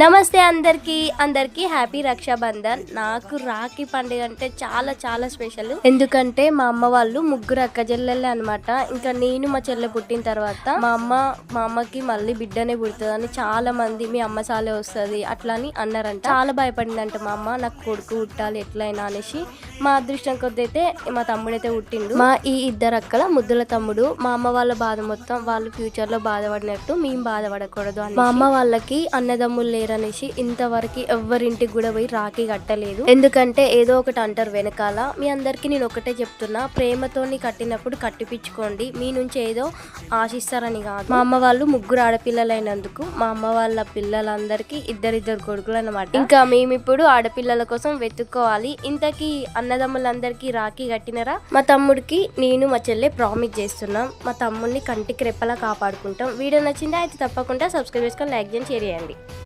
నమస్తే అందరికి అందరికి హ్యాపీ రక్షాబంధన్. నాకు రాఖీ పండుగ అంటే చాలా చాలా స్పెషల్. ఎందుకంటే మా అమ్మ వాళ్ళు ముగ్గురు అక్క చెల్లెళ్ళే అనమాట ఇంకా నేను మా చెల్లె పుట్టిన తర్వాత మా అమ్మ మా అమ్మకి మళ్ళీ బిడ్డనే పుడుతుంది చాలా మంది మీ అమ్మ సాలే వస్తుంది అట్లా అని అన్నారంట. చాలా భయపడిందంట మా అమ్మ నాకు కొడుకు పుట్టాలి ఎట్లయినా అనేసి. మా అదృష్టం కొద్ది అయితే మా తమ్ముడైతే పుట్టిండు. మా ఈ ఇద్దరు అక్కల ముద్దుల తమ్ముడు మా అమ్మ వాళ్ళ బాధ మొత్తం వాళ్ళు ఫ్యూచర్లో బాధపడినట్టు మేము బాధపడకూడదు అని మా అమ్మ వాళ్ళకి అన్నదమ్ములు లేరనేసి ఇంతవరకు ఎవరింటికి కూడా పోయి రాఖీ కట్టలేదు. ఎందుకంటే ఏదో ఒకటి అంటారు వెనకాల మీ అందరికి నేను ఒకటే చెప్తున్నా ప్రేమతోని కట్టినప్పుడు కట్టిపించుకోండి మీ నుంచి ఏదో ఆశిస్తారని కాదు. మా అమ్మ వాళ్ళు ముగ్గురు ఆడపిల్లలైనందుకు మా అమ్మ వాళ్ళ పిల్లలందరికీ ఇద్దరిద్దరు కొడుకులు అన్నమాట ఇంకా మేము ఇప్పుడు ఆడపిల్లల కోసం వెతుక్కోవాలి. ఇంతకీ అన్న అన్నదమ్ములందరికీ రాఖీ కట్టినరా? మా తమ్ముడికి నేను మా చెల్లె ప్రామిస్ చేస్తున్నాం. మా తమ్ముడిని కంటికి రెప్పలా కాపాడుకుంటాం. వీడియో నచ్చిందా అయితే తప్పకుండా సబ్స్క్రైబ్ చేసుకొని లైక్ చేయండి షేర్ చేయండి.